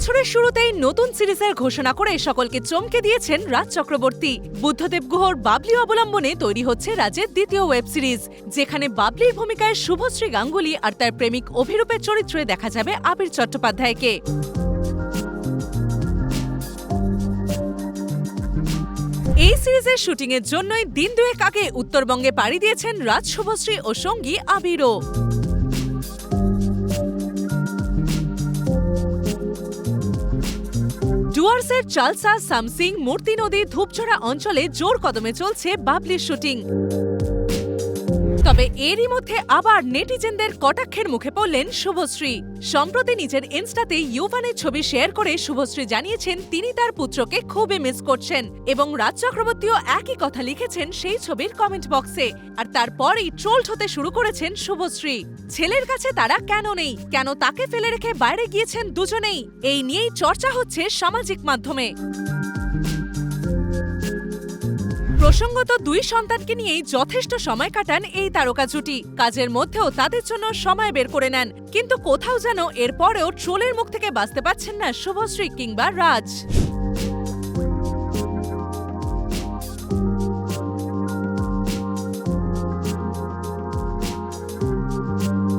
বছরের শুরুতেই নতুন সিরিজের ঘোষণা করে সকলকে চমকে দিয়েছেন রাজ চক্রবর্তী। বুদ্ধদেব গুহর বাবলি অবলম্বনে তৈরি হচ্ছে রাজের দ্বিতীয় ওয়েব সিরিজ, যেখানে বাবলির ভূমিকায় শুভশ্রী গাঙ্গুলি আর তার প্রেমিক অভিরূপের চরিত্রে দেখা যাবে আবির চট্টোপাধ্যায়কে। এই সিরিজের শুটিং এর জন্যই দিন দুয়েক আগে উত্তরবঙ্গে পাড়ি দিয়েছেন রাজ শুভশ্রী ও সঙ্গী আবিরও। ডুয়ার্সের চালসা সামসিং মূর্তি নদী ধূপছড়া অঞ্চলে জোর কদমে চলছে বাবলির শুটিং। তবে এরই মধ্যে আবার নেটিজেনদের কটাক্ষের মুখে পড়লেন শুভশ্রী। সম্প্রতি নিজের ইনস্টাতে ইউভানের ছবি শেয়ার করে শুভশ্রী জানিয়েছেন, তিনি তার পুত্রকে খুবই মিস করছেন এবং রাজ চক্রবর্তীও একই কথা লিখেছেন সেই ছবির কমেন্ট বক্সে। আর তারপরই ট্রোলড হতে শুরু করেছেন শুভশ্রী। ছেলের কাছে তারা কেন নেই? কেন তাকে ফেলে রেখে বাইরে গিয়েছেন দুজনেই? এই নিয়েই চর্চা হচ্ছে সামাজিক মাধ্যমে। প্রসঙ্গত দুই সন্তানকে নিয়েই যথেষ্ট সময় কাটান এই তারকা জুটি। কাজের মধ্যেও তাদের জন্য সময় বের করে নেন। কিন্তু কোথাও যেন এরপরেও ট্রোলের মুখ থেকে বাঁচতে পারছেন না শুভশ্রী কিংবা রাজ।